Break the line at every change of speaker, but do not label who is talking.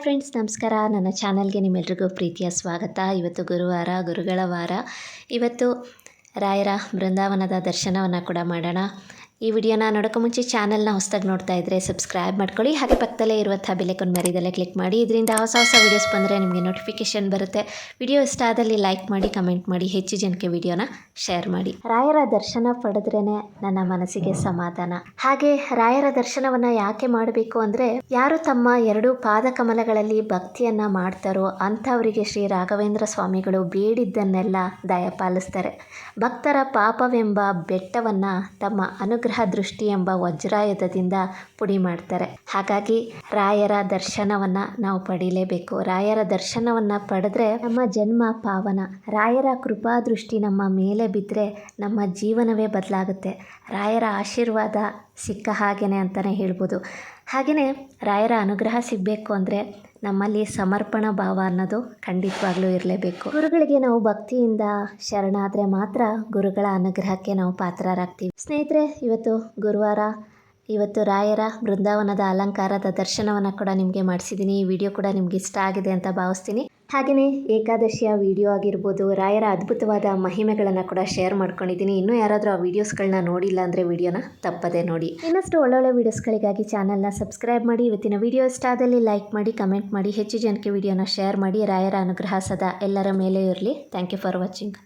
Friends, ನಮಸ್ಕಾರ. ನನ್ನ ಚಾನಲ್ಗೆ ನಿಮ್ಮೆಲ್ರಿಗೂ ಪ್ರೀತಿಯ ಸ್ವಾಗತ. ಇವತ್ತು ಗುರುವಾರ, ಗುರುಗಳ ವಾರ. ಇವತ್ತು ರಾಯರ ಬೃಂದಾವನದ ದರ್ಶನವನ್ನು ಕೂಡ ಮಾಡೋಣ. ಈ ವಿಡಿಯೋನ ನೋಡೋಕೆ ಮುಂಚೆ ಚಾನಲ್ನ ಹೊಸದಾಗಿ ನೋಡ್ತಾ ಇದ್ರೆ ಸಬ್ಸ್ಕ್ರೈಬ್ ಮಾಡ್ಕೊಳ್ಳಿ. ಹಾಗೆ ಪಕ್ಕದಲ್ಲೇ ಇರುವಂಥ ಬೆಲೆಕೊಂಡು ಮರಿದಲ್ಲೇ ಕ್ಲಿಕ್ ಮಾಡಿ. ಇದರಿಂದ ಹೊಸ ಹೊಸ ವೀಡಿಯೋಸ್ ಬಂದರೆ ನಿಮಗೆ ನೋಟಿಫಿಕೇಶನ್ ಬರುತ್ತೆ. ವಿಡಿಯೋ ಇಷ್ಟ ಆದಲ್ಲಿ ಲೈಕ್ ಮಾಡಿ, ಕಮೆಂಟ್ ಮಾಡಿ, ಹೆಚ್ಚು ಜನಕ್ಕೆ ವಿಡಿಯೋನ ಶೇರ್ ಮಾಡಿ. ರಾಯರ ದರ್ಶನ ಪಡೆದ್ರೇ ನನ್ನ ಮನಸ್ಸಿಗೆ ಸಮಾಧಾನ. ಹಾಗೆ ರಾಯರ ದರ್ಶನವನ್ನು ಯಾಕೆ ಮಾಡಬೇಕು ಅಂದರೆ, ಯಾರು ತಮ್ಮ ಎರಡು ಪಾದಕಮಲಗಳಲ್ಲಿ ಭಕ್ತಿಯನ್ನು ಮಾಡ್ತಾರೋ ಅಂಥವರಿಗೆ ಶ್ರೀ ರಾಘವೇಂದ್ರ ಸ್ವಾಮಿಗಳು ಬೇಡಿದ್ದನ್ನೆಲ್ಲ ದಯಪಾಲಿಸ್ತಾರೆ. ಭಕ್ತರ ಪಾಪವೆಂಬ ಬೆಟ್ಟವನ್ನು ತಮ್ಮ ಅನುಗ್ರಹ ದೃಷ್ಟಿ ಎಂಬ ವಜ್ರಾಯುಧದಿಂದ ಪುಡಿ ಮಾಡ್ತಾರೆ. ಹಾಗಾಗಿ ರಾಯರ ದರ್ಶನವನ್ನು ನಾವು ಪಡೀಲೇಬೇಕು. ರಾಯರ ದರ್ಶನವನ್ನು ಪಡೆದ್ರೆ ನಮ್ಮ ಜನ್ಮ ಪಾವನ. ರಾಯರ ಕೃಪಾ ದೃಷ್ಟಿ ನಮ್ಮ ಮೇಲೆ ಬಿದ್ದರೆ ನಮ್ಮ ಜೀವನವೇ ಬದಲಾಗುತ್ತೆ. ರಾಯರ ಆಶೀರ್ವಾದ ಸಿಕ್ಕ ಹಾಗೇನೆ ಅಂತಲೇ ಹೇಳ್ಬೋದು. ಹಾಗೆಯೇ ರಾಯರ ಅನುಗ್ರಹ ಸಿಗಬೇಕು ಅಂದರೆ ನಮ್ಮಲ್ಲಿ ಸಮರ್ಪಣ ಭಾವ ಅನ್ನೋದು ಖಂಡಿತವಾಗ್ಲೂ ಇರಲೇಬೇಕು. ಗುರುಗಳಿಗೆ ನಾವು ಭಕ್ತಿಯಿಂದ ಶರಣಾದರೆ ಮಾತ್ರ ಗುರುಗಳ ಅನುಗ್ರಹಕ್ಕೆ ನಾವು ಪಾತ್ರರಾಗ್ತೀವಿ. ಸ್ನೇಹಿತರೆ, ಇವತ್ತು ಗುರುವಾರ, ಇವತ್ತು ರಾಯರ ಬೃಂದಾವನದ ಅಲಂಕಾರದ ದರ್ಶನವನ್ನು ಕೂಡ ನಿಮಗೆ ಮಾಡಿಸಿದ್ದೀನಿ ಈ ವಿಡಿಯೋ ಕೂಡ ನಿಮ್ಗೆ ಇಷ್ಟ ಆಗಿದೆ ಅಂತ ಭಾವಿಸ್ತೀನಿ. ಹಾಗೆಯೇ ಏಕಾದಶಿಯ ವಿಡಿಯೋ ಆಗಿರ್ಬೋದು, ರಾಯರ ಅದ್ಭುತವಾದ ಮಹಿಮೆಗಳನ್ನು ಕೂಡ ಶೇರ್ ಮಾಡ್ಕೊಂಡಿದ್ದೀನಿ. ಇನ್ನೂ ಯಾರಾದರೂ ಆ ವೀಡಿಯೋಸ್ಗಳನ್ನ ನೋಡಿಲ್ಲ ಅಂದರೆ ವಿಡಿಯೋನ ತಪ್ಪದೇ ನೋಡಿ. ಇನ್ನಷ್ಟು ಒಳ್ಳೊಳ್ಳೆ ವೀಡಿಯೋಸ್ಗಳಿಗಾಗಿ ಚಾನಲ್ನ ಸಬ್ಸ್ಕ್ರೈಬ್ ಮಾಡಿ, ಇವತ್ತಿನ ವಿಡಿಯೋ ಇಷ್ಟ ಆದಲ್ಲಿ ಲೈಕ್ ಮಾಡಿ ಕಮೆಂಟ್ ಮಾಡಿ, ಹೆಚ್ಚು ಜನಕ್ಕೆ ವಿಡಿಯೋನ ಶೇರ್ ಮಾಡಿ. ರಾಯರ ಅನುಗ್ರಹ ಸದಾ ಎಲ್ಲರ ಮೇಲೆ ಇರಲಿ. Thank you for watching